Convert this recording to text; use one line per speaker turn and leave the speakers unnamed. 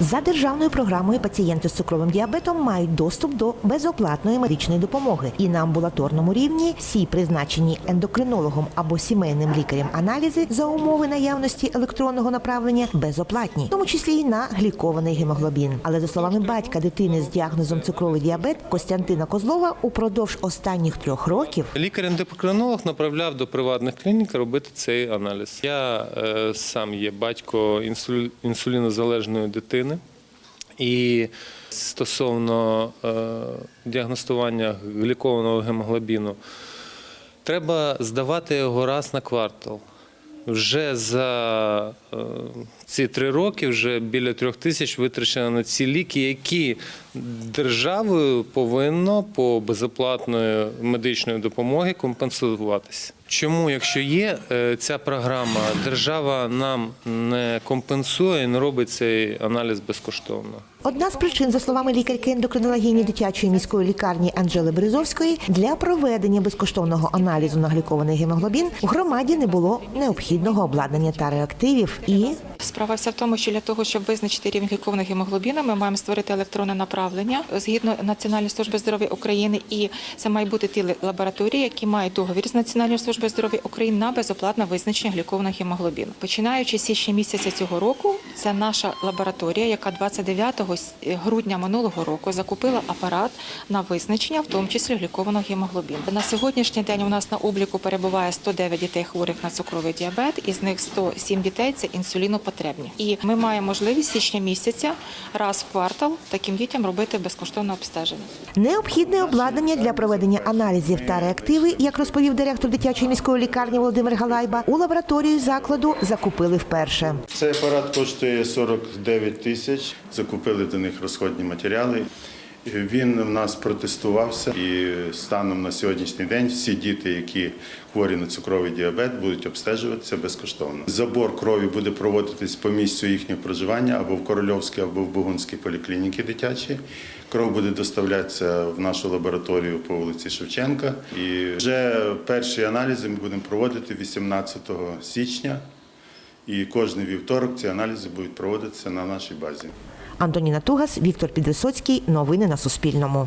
За державною програмою пацієнти з цукровим діабетом мають доступ до безоплатної медичної допомоги. І на амбулаторному рівні всі призначені ендокринологом або сімейним лікарем аналізи за умови наявності електронного направлення безоплатні, в тому числі й на глікований гемоглобін. Але за словами батька дитини з діагнозом цукровий діабет Костянтина Козлова, упродовж останніх трьох років
Лікар-ендокринолог направляв до приватних клінік робити цей аналіз. Я е, сам є батько інсулі- інсулінозалежної дитини. І стосовно е, діагностування глікованого гемоглобіну, треба здавати його раз на квартал. Вже за е, ці три роки вже біля трьох тисяч витрачено на ці ліки, які державою повинно по безоплатної медичної допомоги компенсуватися. Чому, якщо є е, ця програма, держава нам не компенсує не робить цей аналіз безкоштовно?
Одна з причин, за словами лікарки ендокринологині дитячої міської лікарні Анжели Березовської, для проведення безкоштовного аналізу на глікований гемоглобін у громаді не було необхідного обладнання та реактивів і
Справа вся в тому, що для того, щоб визначити рівень глікованого гемоглобіна, ми маємо створити електронне направлення згідно Національної служби здоров'я України, і це мають бути ті лабораторії, які мають договір з Національною службою здоров'я України на безоплатне визначення глікованого гемоглобіну. Починаючи з січня місяця цього року, це наша лабораторія, яка 29 грудня минулого року закупила апарат на визначення, в тому числі глікованого гемоглобіну. На сьогоднішній день у нас на обліку перебуває 109 дітей хворих на цукровий діабет, із них 107 дітей це інсулінопотребні. І ми маємо можливість січня місяця раз в квартал таким дітям робити безкоштовне обстеження.
необхідне обладнання для проведення аналізів та реактиви, як розповів директор дитячої міської лікарні Володимир Галайба, у лабораторію закладу закупили вперше.
Цей апарат коштує 49 тисяч. Закупили до них розходні матеріали. Він в нас протестувався, і станом на сьогоднішній день всі діти, які хворі на цукровий діабет, будуть обстежуватися безкоштовно. Забор крові буде проводитись по місцю їхнього проживання або в Корольовській, або в Бугунській поліклініки дитячій. Кров буде доставлятися в нашу лабораторію по вулиці Шевченка. І вже перші аналізи ми будемо проводити 18 січня. І кожний вівторок ці аналізи будуть проводитися на нашій базі.
Антоніна Тугас, Віктор Підвисоцький. Новини на Суспільному.